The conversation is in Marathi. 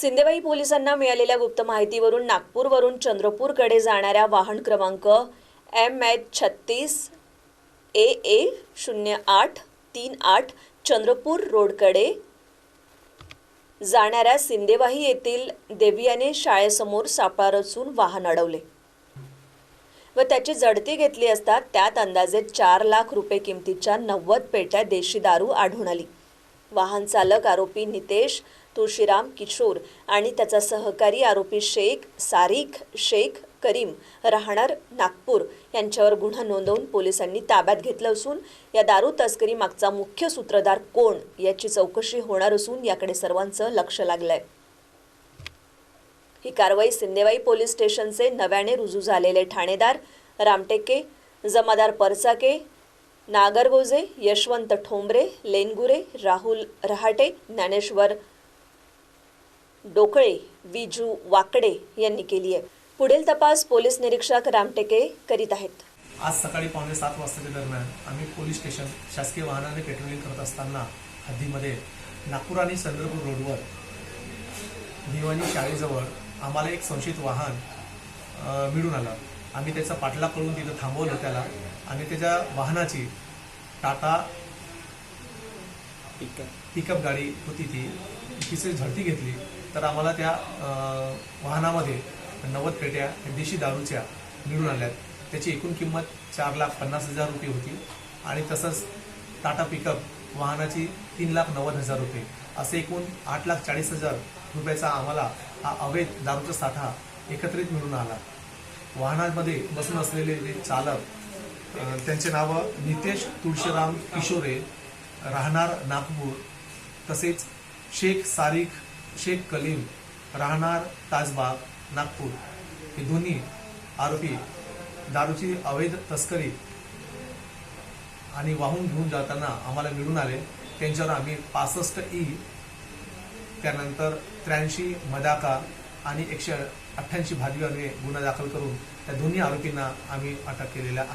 सिंदेवाई पोलिसांना मिळालेल्या गुप्त माहितीवरून नागपूरवरून चंद्रपूरकडे जाणाऱ्या वाहन क्रमांक एम एच छत्तीस ए ए शून्य आठ तीन आठ चंद्रपूर रोडकडे जाणाऱ्या सिंदेवाही येथील देवियाने शाळेसमोर सापळा रचून वाहन अडवले व त्याची जडती घेतली असता त्यात अंदाजे चार लाख रुपये किमतीच्या नव्वद पेट्या देशी दारू आढळून आली. वाहन चालक आरोपी नितेश तुळशीराम किशोर आणि त्याचा सहकारी आरोपी शेख सारिक शेख करीम राहणार नागपूर. यांच्यावर गुन्हा नोंदवून पोलिसांनी ताब्यात घेतलं असून या दारू तस्करी मागचा मुख्य सूत्रधार कोण याची चौकशी होणार असून याकडे सर्वांचं लक्ष लागलंय. ही कारवाई सिंदेवाई पोलीस स्टेशनचे नव्याने रुजू झालेले ठाणेदार रामटेके जमादार परचाके नागरगोजे यशवंत ठोंबरे लेनगुरे राहुल रहाटे ज्ञानेश्वर डोकळे विजू वाकडे यांनी केली आहे. पुढील तपास पोलीस निरीक्षक रामटेके करीत आहेत. आज सकाळी पावणे सात वाजताच्या दरम्यान आम्ही पोलीस स्टेशन शासकीय वाहनाने पेट्रोलिंग करत असताना हद्दीमध्ये नागपूर आणि चंद्रपूर रोडवर भिवानी शाळेजवळ आम्हाला एक संशयित वाहन मिळून आलं. आम्ही त्याचा पाठलाग करून तिथं थांबवलं त्याला. आणि त्याच्या वाहनाची टाटा पिकअप गाडी होती ती. तिची झडती घेतली तर आम्हाला त्या वाहनामध्ये नव्वद पेट्या देशी दारूच्या मिळून आल्यात त्याची एकूण किंमत चार लाख पन्नास हजार रुपये होती. आणि तसंच टाटा पिकअप वाहनाची तीन लाख नव्वद हजार रुपये. असे एकूण आठ लाख चाळीस हजार रुपयाचा आम्हाला हा अवैध दारूचा साठा एकत्रित मिळून आला. वाहनामध्ये बसून असलेले जे चालक त्यांचे नावं नितेश तुळशीराम किशोरे राहणार नागपूर तसेच शेख सारिक शेख कलीम राहणार ताजबाग नागपूर. हे दोन्ही आरोपी दारूची अवैध तस्करी आणि वाहून घेऊन जाताना आम्हाला मिळून आले. त्यांच्यावर आम्ही पासष्ट ई त्यानंतर त्र्याऐंशी मदाका आणि एकशे अठ्ठ्याऐंशी भादवी अन्वये गुन्हा दाखल करून त्या दोन्ही आरोपींना आम्ही अटक केलेल्या आहे.